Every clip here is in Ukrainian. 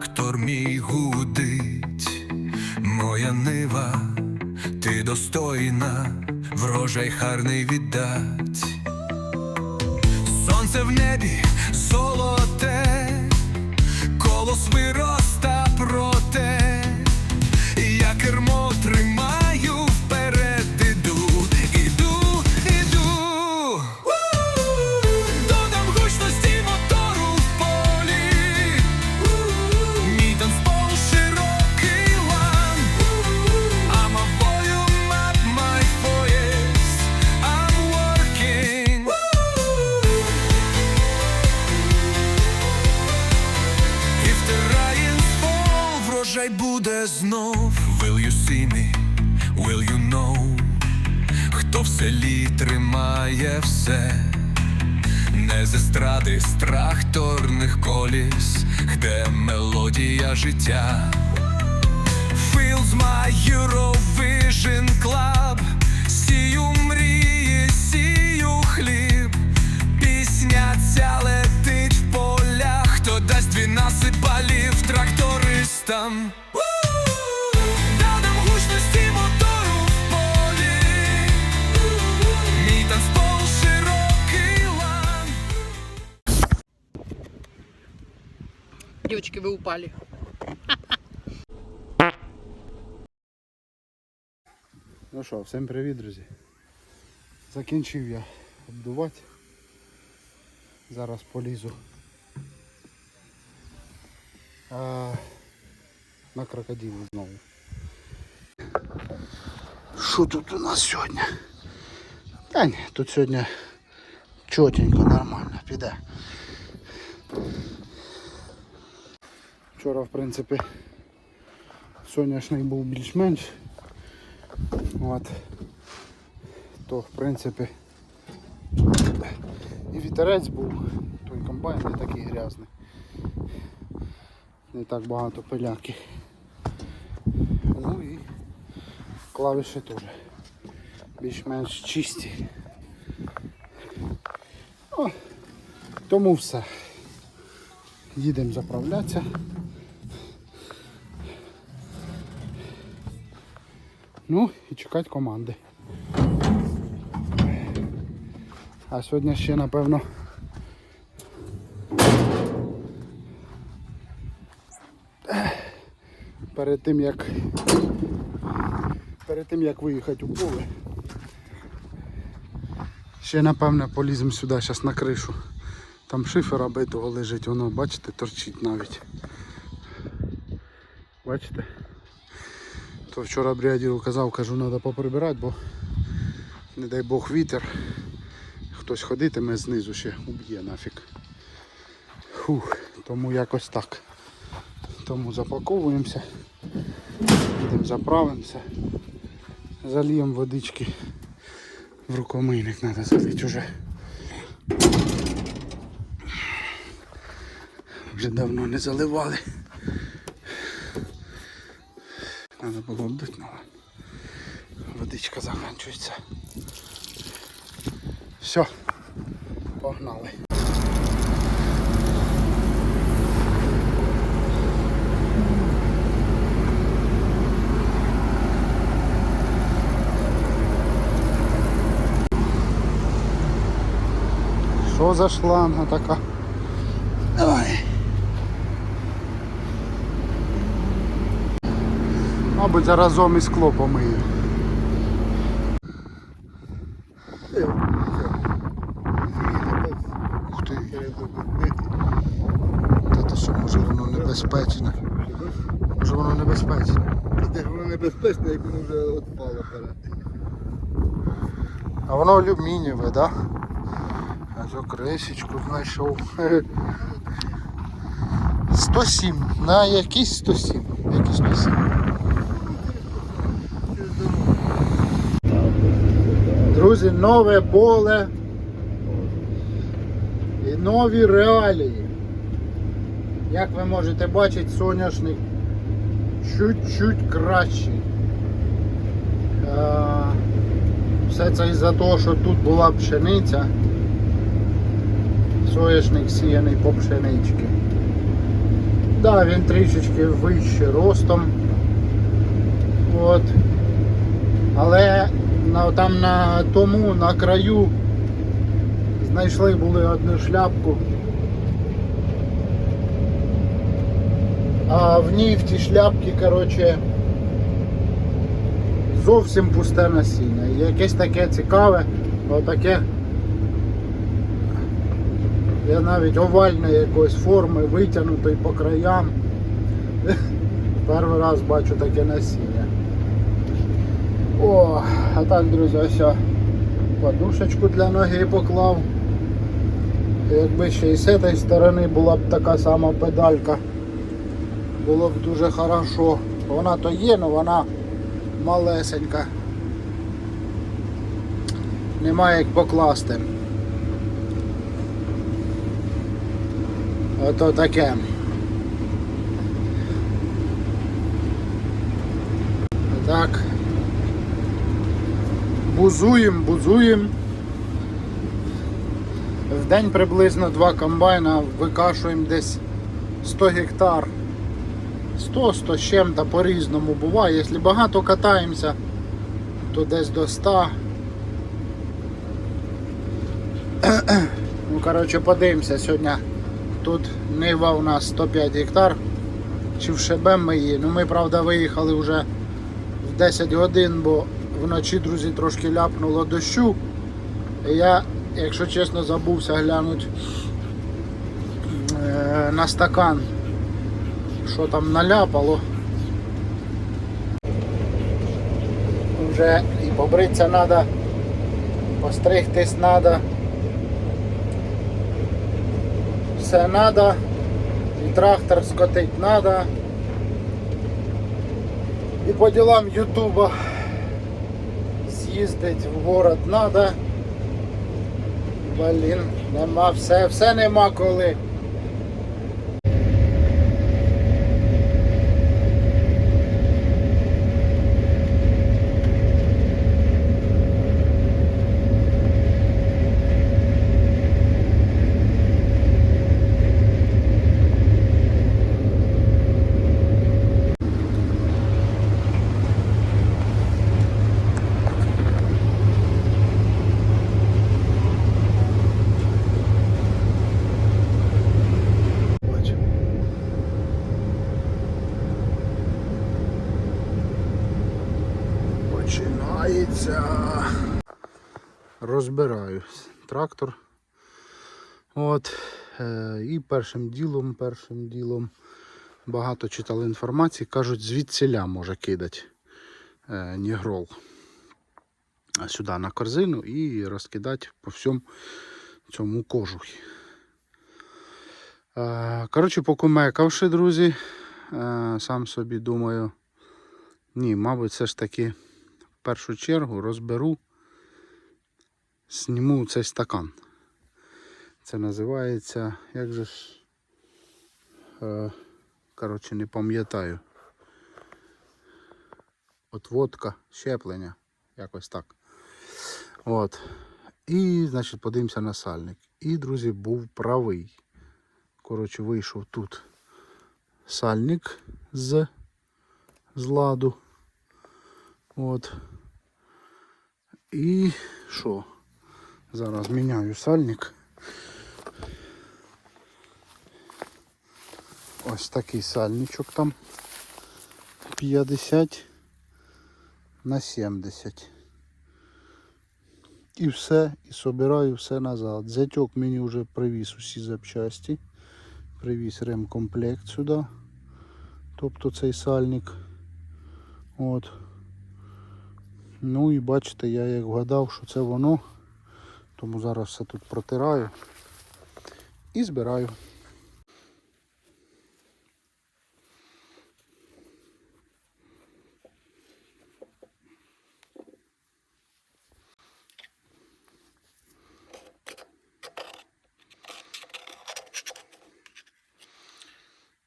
трактор мій гудить, моя нива, ти достойна, врожай харний віддать. Сонце в небі золоте, колос вироста знов. Will you see me? Will you know? Хто в селі тримає все? Не з естради, з тракторних коліс, де мелодія життя. Feels my Eurovision Club Сію мрії, сію хліб Пісня ця летить в полях Хто дасть дві насипалів трактористам Девочки, вы упали. Ну що, всім привіт, друзі. Закінчив я обдувати. Зараз полізу. А, на крокодилу знову. Що тут у нас сьогодні? Та ні, тут сьогодні чотенько, нормально, піде. Вчора, в принципі, соняшник був більш-менш. От. То в принципі і вітерець був, той комбайн не такий грязний. Не так багато пиляки. Ну і клавіші теж більш-менш чисті. О, тому все. Їдемо заправлятися. Ну і чекати команди. А сьогодні ще напевно. Перед тим як перед тим як виїхати у поле. Ще напевно поліземо сюди зараз на кришу. Там шифера битого лежить, воно, бачите, торчить навіть. Бачите? То вчора бригадіру казав, кажу, треба поприбирати, бо не дай Бог вітер. Хтось ходитиме знизу ще уб'є нафіг. Фух, тому якось так. Тому запаковуємося, йдемо заправимося, зальємо водички в рукомийник треба залити вже. Вже давно не заливали. Треба було ну ладно. Водичка закінчується. Все, погнали. Що за шланга така? Мабуть, заразом і скло помию. Ух ти. Та то що, може воно небезпечне. Може воно небезпечне. Де воно небезпечне, як воно вже відпало перед. А воно алюмінієве, да? А то кришечку знайшов. 107. На якийсь 107. Який 107. Друзі, нове поле і нові реалії. Як ви можете бачити, соняшник чуть-чуть кращий. Е, Все це із-за того, що тут була пшениця. Соєшник сіяний по пшенички. Да, він трішечки вище ростом. От. Але на, там на тому, на краю знайшли були одну шляпку. А в ній в тій шляпці, коротше, зовсім пусте насіння. Якесь таке цікаве, отаке. Я навіть овальної якоїсь форми, витягнутої по краям. Перший раз бачу таке насіння. О, а так, друзі, ось подушечку для ноги поклав. Якби ще і з цієї сторони була б така сама педалька, було б дуже хорошо. Вона то є, але вона малесенька. Немає як покласти. Ото таке. Так. Бузуємо, бузуємо. В день приблизно два комбайна викашуємо десь 100 гектар. 100-100 з чим-то по-різному буває. Якщо багато катаємося, то десь до 100. Ну, коротше, подивимося сьогодні. Тут нива у нас 105 гектар. Чи вшибем ми її. Ну ми правда виїхали вже в 10 годин, бо вночі, друзі, трошки ляпнуло дощу. І я, якщо чесно, забувся глянути е, на стакан, що там наляпало. Вже і побритися треба, постригтись треба. Все треба. І трактор скотить треба. І по ділам Ютуба з'їздить в город надо. Блін, нема все, все нема коли. Бачу. Починається. Розбираю трактор. От. Е, і першим ділом, першим ділом багато читали інформації, кажуть, звідсіля може кидати е, нігрол сюди на корзину і розкидати по всьому цьому кожухі. Е, Коротше, покумекавши, друзі, сам собі думаю, ні, мабуть, все ж таки в першу чергу розберу, зніму цей стакан. Це називається, як же ж, е, коротше, не пам'ятаю. Отводка, щеплення, якось так. От. І, значить, подивимося на сальник. І, друзі, був правий. Коротше, вийшов тут сальник з, з ладу. От. І що? Зараз міняю сальник. Ось такий сальничок там 50 на 70. І все, і собираю все назад. Зятьок мені вже привіз усі запчасті. Привіз ремкомплект сюди. Тобто цей сальник. От. Ну і бачите, я як вгадав, що це воно. Тому зараз все тут протираю і збираю.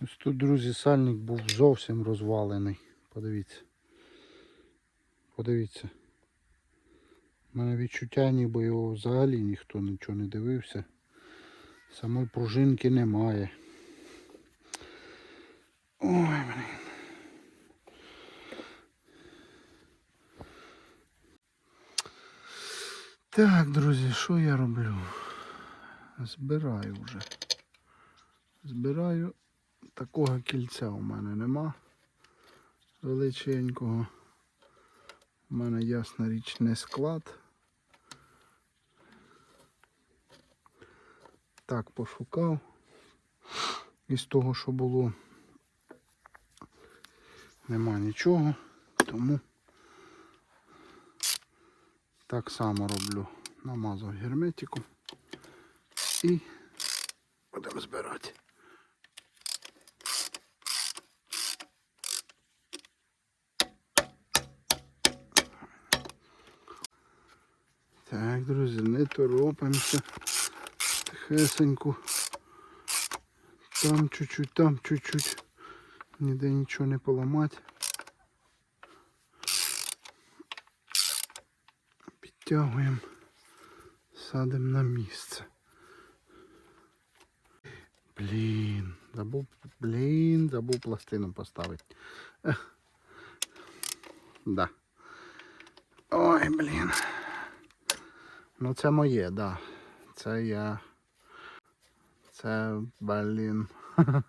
Ось тут, друзі, сальник був зовсім розвалений. Подивіться. Подивіться. У мене відчуття, ніби його взагалі ніхто нічого не дивився. Самої пружинки немає. Ой, блін. Так, друзі, що я роблю? Збираю вже. Збираю. Такого кільця у мене нема. Величенького. У мене ясна річ не склад. Так пошукав. Із того, що було, нема нічого, тому так само роблю. Намазав герметиком і будемо збирати. Так, друзі, не торопимося. Тихесенько. Там чуть-чуть, там чуть-чуть. Ніде нічого не поламати. Підтягуємо, садимо на місце. Блін, забув, блін, забув пластину поставити. Ех. Да. Ой, блін. Ну це моє, да. Це я. Це, блін.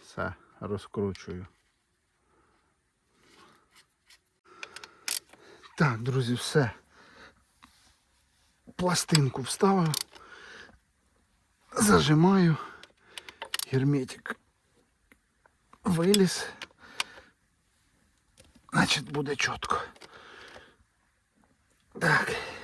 Все, розкручую. Так, друзі, все. Пластинку вставив. Зажимаю. Герметик виліз. Значить буде чітко. Так. Так.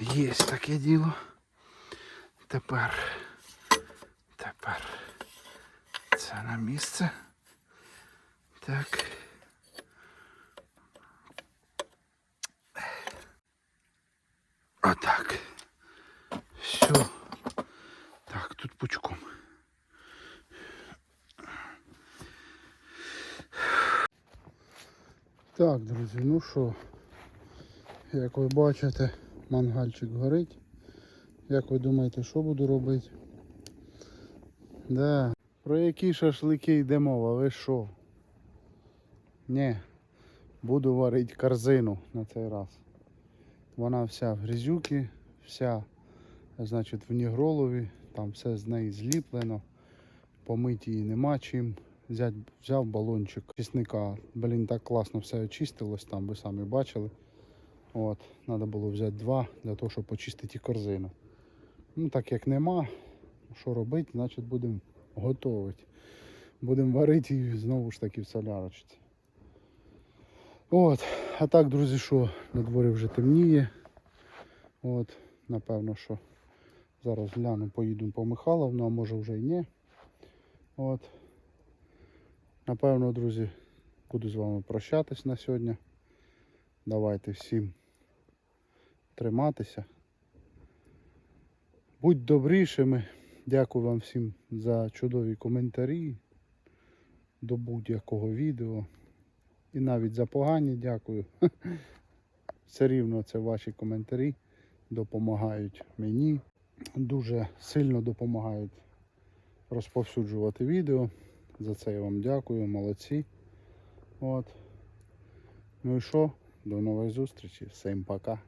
Є таке діло. Тепер. Тепер. Це на місце. Так. Отак. Все. Так, тут пучком. Так, друзі, ну що, як ви бачите, мангальчик горить. Як ви думаєте, що буду робити? Да. Про які шашлики йде мова? Ви що? Ні. Буду варити корзину на цей раз. Вона вся в грязюки, вся, значить, в нігролові, там все з неї зліплено. Помити її нема чим. Взяв балончик чесника. Блін, так класно все очистилось там, ви самі бачили. От, треба було взяти два для того, щоб почистити корзину. Ну, так як нема, що робити, значить будемо готувати. Будемо варити і знову ж таки в солярочці. От, а так, друзі, що на дворі вже темніє. От, напевно, що зараз гляну, поїду по Михайловну, а може вже й ні. От. Напевно, друзі, буду з вами прощатись на сьогодні. Давайте всім триматися. Будь добрішими. Дякую вам всім за чудові коментарі до будь-якого відео. І навіть за погані дякую. Все рівно це ваші коментарі допомагають мені. Дуже сильно допомагають розповсюджувати відео. За це я вам дякую, молодці. От. Ну і що? До нової зустрічі. Всім пока.